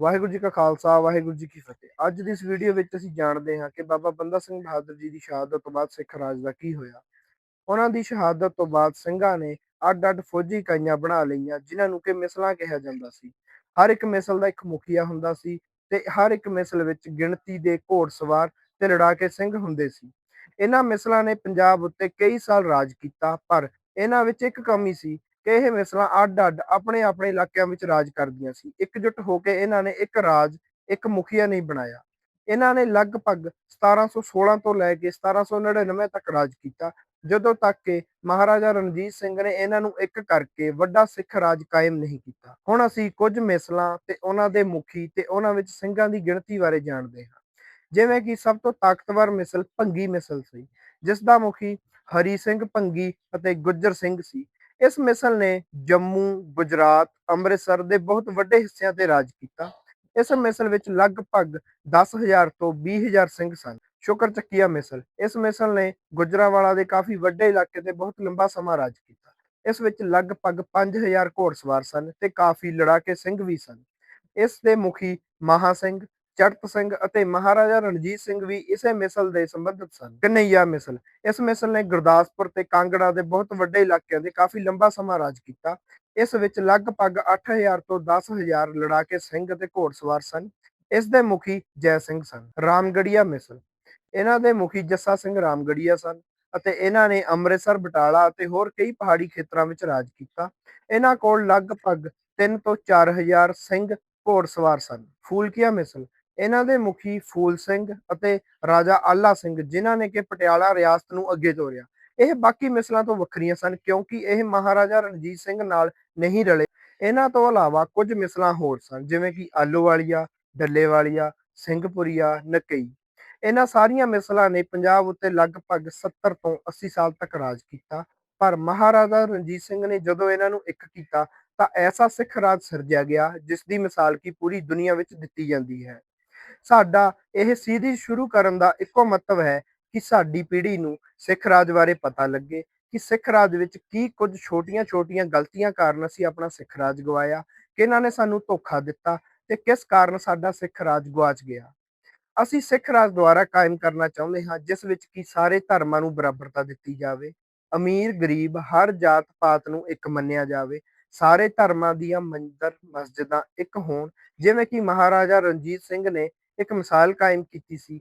ਵਾਹਿਗੁਰੂ ਜੀ ਕਾ ਖਾਲਸਾ, ਵਾਹਿਗੁਰੂ ਜੀ ਕੀ ਫਤਿਹ। ਅੱਜ ਦੀ ਇਸ ਵੀਡੀਓ ਵਿੱਚ ਅਸੀਂ ਜਾਣਦੇ ਹਾਂ ਕਿ ਬਾਬਾ ਬੰਦਾ ਸਿੰਘ ਬਹਾਦਰ ਜੀ ਦੀ ਸ਼ਹਾਦਤ ਤੋਂ ਬਾਅਦ ਸਿੱਖ ਰਾਜ ਦਾ ਕੀ ਹੋਇਆ। ਉਹਨਾਂ ਦੀ ਸ਼ਹਾਦਤ ਤੋਂ ਬਾਅਦ ਸਿੰਘਾਂ ਨੇ ਅੱਡ-ਅੱਡ ਫੌਜੀ ਇਕਾਈਆਂ ਬਣਾ ਲਈਆਂ, ਜਿਨ੍ਹਾਂ ਨੂੰ ਕਿ ਮਿਸਲਾਂ ਕਿਹਾ ਜਾਂਦਾ ਸੀ। ਹਰ ਇੱਕ ਮਿਸਲ ਦਾ ਇੱਕ ਮੁਖੀਆ ਹੁੰਦਾ ਸੀ ਤੇ ਹਰ ਇੱਕ ਮਿਸਲ ਵਿੱਚ ਗਿਣਤੀ ਦੇ ਘੋੜਸਵਾਰ ਤੇ ਲੜਾਕੇ ਸਿੰਘ ਹੁੰਦੇ ਸੀ। ਇਹਨਾਂ ਮਿਸਲਾਂ ਨੇ ਪੰਜਾਬ ਉੱਤੇ ਕਈ ਸਾਲ ਰਾਜ ਕੀਤਾ, ਪਰ ਇਹਨਾਂ ਵਿੱਚ ਇੱਕ ਕਮੀ ਸੀ ਕਿ ਇਹ ਮਿਸਲਾਂ ਅੱਡ-ਅੱਡ ਆਪਣੇ-ਆਪਣੇ ਇਲਾਕਿਆਂ ਵਿੱਚ ਰਾਜ ਕਰਦੀਆਂ ਸੀ। ਇਕਜੁੱਟ ਹੋ ਕੇ ਇਹਨਾਂ ਨੇ ਇੱਕ ਰਾਜ, ਇੱਕ ਮੁਖੀਆ ਨਹੀਂ ਬਣਾਇਆ। ਇਹਨਾਂ ਨੇ ਲਗਭਗ 1716 ਤੋਂ ਲੈ ਕੇ 1799 ਤੱਕ ਰਾਜ ਕੀਤਾ, ਜਦੋਂ ਤੱਕ ਕਿ ਮਹਾਰਾਜਾ ਰਣਜੀਤ ਸਿੰਘ ਨੇ ਇਹਨਾਂ ਨੂੰ ਇੱਕ ਕਰਕੇ ਵੱਡਾ ਸਿੱਖ ਰਾਜ ਕਾਇਮ ਨਹੀਂ ਕੀਤਾ। ਹੁਣ ਅਸੀਂ ਕੁਝ ਮਿਸਲਾਂ ਤੇ ਉਹਨਾਂ ਦੇ ਮੁਖੀ ਤੇ ਉਹਨਾਂ ਵਿੱਚ ਸਿੰਘਾਂ ਦੀ ਗਿਣਤੀ ਬਾਰੇ ਜਾਣਦੇ ਹਾਂ। ਜਿਵੇਂ ਕਿ ਸਭ ਤੋਂ ਤਾਕਤਵਰ ਮਿਸਲ ਭੰਗੀ ਮਿਸਲ ਸੀ ਜਿਸ ਦਾ ਮੁਖੀ ਹਰੀ ਸਿੰਘ ਭੰਗੀ ਅਤੇ ਗੁੱਜਰ ਸਿੰਘ ਸੀ। ਇਸ ਮਿਸਲ ਨੇ ਜੰਮੂ, ਗੁਜਰਾਤ, ਅੰਮ੍ਰਿਤਸਰ ਦੇ ਬਹੁਤ ਵੱਡੇ ਹਿੱਸਿਆਂ ਤੇ ਰਾਜ ਕੀਤਾ। ਇਸ ਮਿਸਲ ਵਿੱਚ ਲਗਭਗ 10000 ਤੋਂ 20000 ਸਿੰਘ ਸਨ। ਸ਼ੁਕਰ ਚੱਕੀਆ ਮਿਸਲ, ਇਸ ਮਿਸਲ ਨੇ ਗੁਜਰਾਵਾਲਾ ਦੇ ਕਾਫੀ ਵੱਡੇ ਇਲਾਕੇ ਤੇ ਬਹੁਤ ਲੰਬਾ ਸਮਾਂ ਰਾਜ ਕੀਤਾ। ਇਸ ਵਿੱਚ ਲਗਭਗ 5000 ਘੋੜਸਵਾਰ ਸਨ ਤੇ ਕਾਫੀ ਲੜਾਕੇ ਸਿੰਘ ਵੀ ਸਨ। ਇਸ ਦੇ ਮੁਖੀ ਮਹਾ ਸਿੰਘ ਚੜਤ ਸਿੰਘ ਅਤੇ ਮਹਾਰਾਜਾ ਰਣਜੀਤ ਸਿੰਘ ਵੀ ਇਸੇ ਮਿਸਲ ਦੇ ਸੰਬੰਧਿਤ ਸਨ। ਕਨਈਆ ਮਿਸਲ, ਇਸ ਮਿਸਲ ਨੇ ਗੁਰਦਾਸਪੁਰ ਤੇ ਕਾਂਗੜਾ ਦੇ ਬਹੁਤ ਵੱਡੇ ਇਲਾਕਿਆਂ ਦੇ ਕਾਫੀ ਲੰਬਾ ਸਮਾਂ ਰਾਜ ਕੀਤਾ। ਇਸ ਵਿੱਚ ਲਗਭਗ 8000 ਤੋਂ 10000 ਲੜਾਕੇ ਸਿੰਘ ਅਤੇ ਘੋੜਸਵਾਰ ਸਨ। ਇਸ ਦੇ ਮੁਖੀ ਜੈ ਸਿੰਘ ਸਨ ਰਾਮਗੜੀਆ ਮਿਸਲ। ਇਹਨਾਂ ਦੇ ਮੁਖੀ ਜੱਸਾ ਸਿੰਘ ਰਾਮਗੜੀਆ ਸਨ ਅਤੇ ਇਹਨਾਂ ਨੇ ਅੰਮ੍ਰਿਤਸਰ, ਬਟਾਲਾ ਅਤੇ ਹੋਰ ਕਈ ਪਹਾੜੀ ਖੇਤਰਾਂ ਵਿੱਚ ਰਾਜ ਕੀਤਾ। ਇਹਨਾਂ ਕੋਲ ਲਗਭਗ 3 ਤੋਂ 4000 ਸਿੰਘ ਘੋੜਸਵਾਰ ਸਨ। ਫੂਲਕੀਆ ਮਿਸਲ ਇਹਨਾਂ ਦੇ ਮੁਖੀ ਫੂਲ ਸਿੰਘ ਅਤੇ ਰਾਜਾ ਆਲਾ ਸਿੰਘ, ਜਿਨ੍ਹਾਂ ਨੇ ਕਿ ਪਟਿਆਲਾ ਰਿਆਸਤ ਨੂੰ ਅੱਗੇ ਤੋਰਿਆ। ਇਹ ਬਾਕੀ ਮਿਸਲਾਂ ਤੋਂ ਵੱਖਰੀਆਂ ਸਨ, ਕਿਉਂਕਿ ਇਹ ਮਹਾਰਾਜਾ ਰਣਜੀਤ ਸਿੰਘ ਨਾਲ ਨਹੀਂ ਰਲੇ। ਇਹਨਾਂ ਤੋਂ ਇਲਾਵਾ ਕੁਝ ਮਿਸਲਾਂ ਹੋਰ ਸਨ, ਜਿਵੇਂ ਕਿ ਆਲੂਵਾਲੀਆ, ਡੱਲੇਵਾਲੀਆ, ਸਿੰਘਪੁਰੀਆ, ਨਕਈ। ਇਹਨਾਂ ਸਾਰੀਆਂ ਮਿਸਲਾਂ ਨੇ ਪੰਜਾਬ ਉੱਤੇ ਲਗਭਗ 70 ਤੋਂ 80 ਸਾਲ ਤੱਕ ਰਾਜ ਕੀਤਾ, ਪਰ ਮਹਾਰਾਜਾ ਰਣਜੀਤ ਸਿੰਘ ਨੇ ਜਦੋਂ ਇਹਨਾਂ ਨੂੰ ਇੱਕ ਕੀਤਾ ਤਾਂ ਐਸਾ ਸਿੱਖ ਰਾਜ ਸਿਰਜਿਆ ਗਿਆ, ਜਿਸ ਦੀ ਮਿਸਾਲ ਕੀ ਪੂਰੀ ਦੁਨੀਆ ਵਿੱਚ ਦਿੱਤੀ ਜਾਂਦੀ ਹੈ। ਸਾਡਾ ਇਹ ਸੀਰੀਜ਼ ਸ਼ੁਰੂ ਕਰਨ ਦਾ ਇੱਕੋ ਮਤਲਬ ਹੈ ਕਿ ਸਾਡੀ ਪੀੜ੍ਹੀ ਨੂੰ ਸਿੱਖ ਰਾਜ ਬਾਰੇ ਪਤਾ ਲੱਗੇ ਕਿ ਸਿੱਖ ਰਾਜ ਵਿੱਚ ਕੀ ਕੁਝ ਛੋਟੀਆਂ-ਛੋਟੀਆਂ ਗਲਤੀਆਂ ਕਾਰਨ ਅਸੀਂ ਆਪਣਾ ਸਿੱਖ ਰਾਜ ਗਵਾਇਆ, ਕਿਹਨਾਂ ਨੇ ਸਾਨੂੰ ਧੋਖਾ ਦਿੱਤਾ ਤੇ ਕਿਸ ਕਾਰਨ ਸਾਡਾ ਸਿੱਖ ਰਾਜ ਗਵਾਚ ਗਿਆ। ਅਸੀਂ ਸਿੱਖ ਰਾਜ ਦੁਆਰਾ ਕਾਇਮ ਕਰਨਾ ਚਾਹੁੰਦੇ ਹਾਂ, ਜਿਸ ਵਿੱਚ ਕਿ ਸਾਰੇ ਧਰਮਾਂ ਨੂੰ ਬਰਾਬਰਤਾ ਦਿੱਤੀ ਜਾਵੇ। ਅਮੀਰ, ਗਰੀਬ, ਹਰ ਜਾਤ ਪਾਤ ਨੂੰ ਇੱਕ ਮੰਨਿਆ ਜਾਵੇ। ਸਾਰੇ ਧਰਮਾਂ ਦੀਆਂ ਮੰਦਰ ਮਸਜਿਦਾਂ ਇੱਕ ਹੋਣ, ਜਿਵੇਂ ਕਿ ਮਹਾਰਾਜਾ ਰਣਜੀਤ ਸਿੰਘ ਨੇ ਇੱਕ ਮਿਸਾਲ ਕਾਇਮ ਕੀਤੀ ਸੀ।